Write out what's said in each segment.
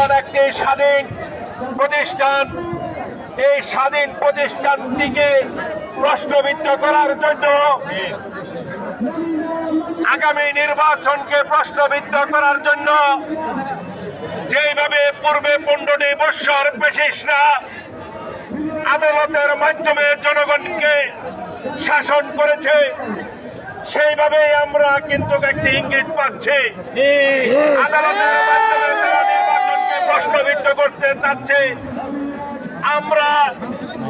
সংসদ একটি স্বাধীন প্রতিষ্ঠান। এই স্বাধীন প্রতিষ্ঠানটিকে প্রশ্নবিদ্ধ করার জন্য আগামী নির্বাচনকে প্রশ্নবিদ্ধ করার জন্য যেভাবে পূর্বে পনেরোটি বৎসর বিশেষরা আদালতের মাধ্যমে জনগণকে শাসন করেছে সেইভাবে আমরা কিন্তু একটি ইঙ্গিত পাচ্ছি। আদালতের মাধ্যমে করতে চাচ্ছে। আমরা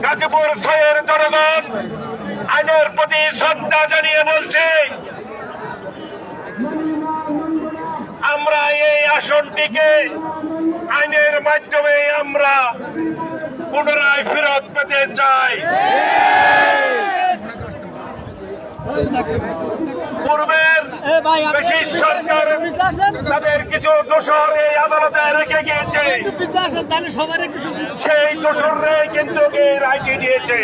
গাজীপুর ছয়ের জনগণ আইনের প্রতি শ্রদ্ধা জানিয়ে বলছি, আমরা এই আসনটিকে আইনের মাধ্যমে আমরা পুনরায় ফেরত পেতে চাই। সরকার তাদের কিছু দোষর এই আদালতে রেখে গিয়েছে। সেই দোষরে কিন্তু এই রায়টি দিয়েছে।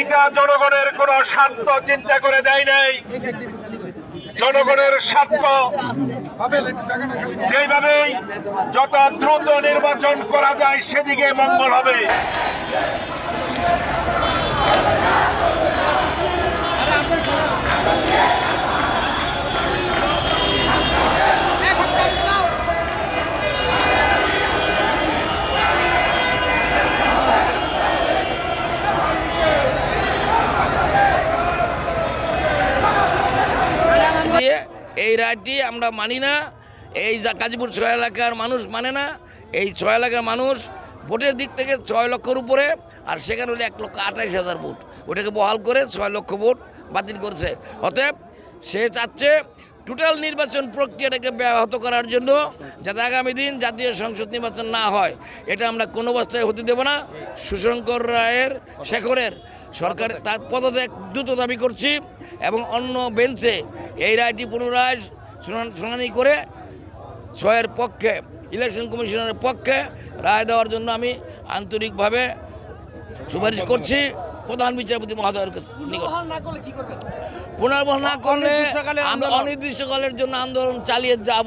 এটা জনগণের কোন স্বার্থ চিন্তা করে দেয় নাই। জনগণের স্বার্থ যেভাবেই যত দ্রুত নির্বাচন করা যায় সেদিকে মঙ্গল হবে। দিয়ে এই রায়টি আমরা মানি না, এই কাজীপুর ছয় এলাকার মানুষ মানে না, এই ছয় এলাকার মানুষ ভোটের দিক থেকে ছয় লক্ষর উপরে, আর সেখানে হলে এক লক্ষ আঠাইশ হাজার ভোট। ওটাকে বহাল করে ছয় লক্ষ ভোট বাতিল করছে। অতএব সে চাচ্ছে টোটাল নির্বাচন প্রক্রিয়াটাকে ব্যাহত করার জন্য যাতে আগামী দিন জাতীয় সংসদ নির্বাচন না হয়, এটা আমরা কোনো অবস্থায় হতে দেব না। সুশঙ্কর রায়ের, শেখরের সরকার তার পদত্যাগ দ্রুত দাবি করছি এবং অন্য বেঞ্চে এই রায়টি পুনরায় শুনানি করে ছয়ের পক্ষে ইলেকশন কমিশনের পক্ষে রায় দেওয়ার জন্য আমি আন্তরিকভাবে সুপারিশ করছি। প্রধান বিচারপতি মহোদয়ের পুনর্বহাল না করলে আমরা অনির্দিষ্টকালের জন্য আন্দোলন চালিয়ে যাব।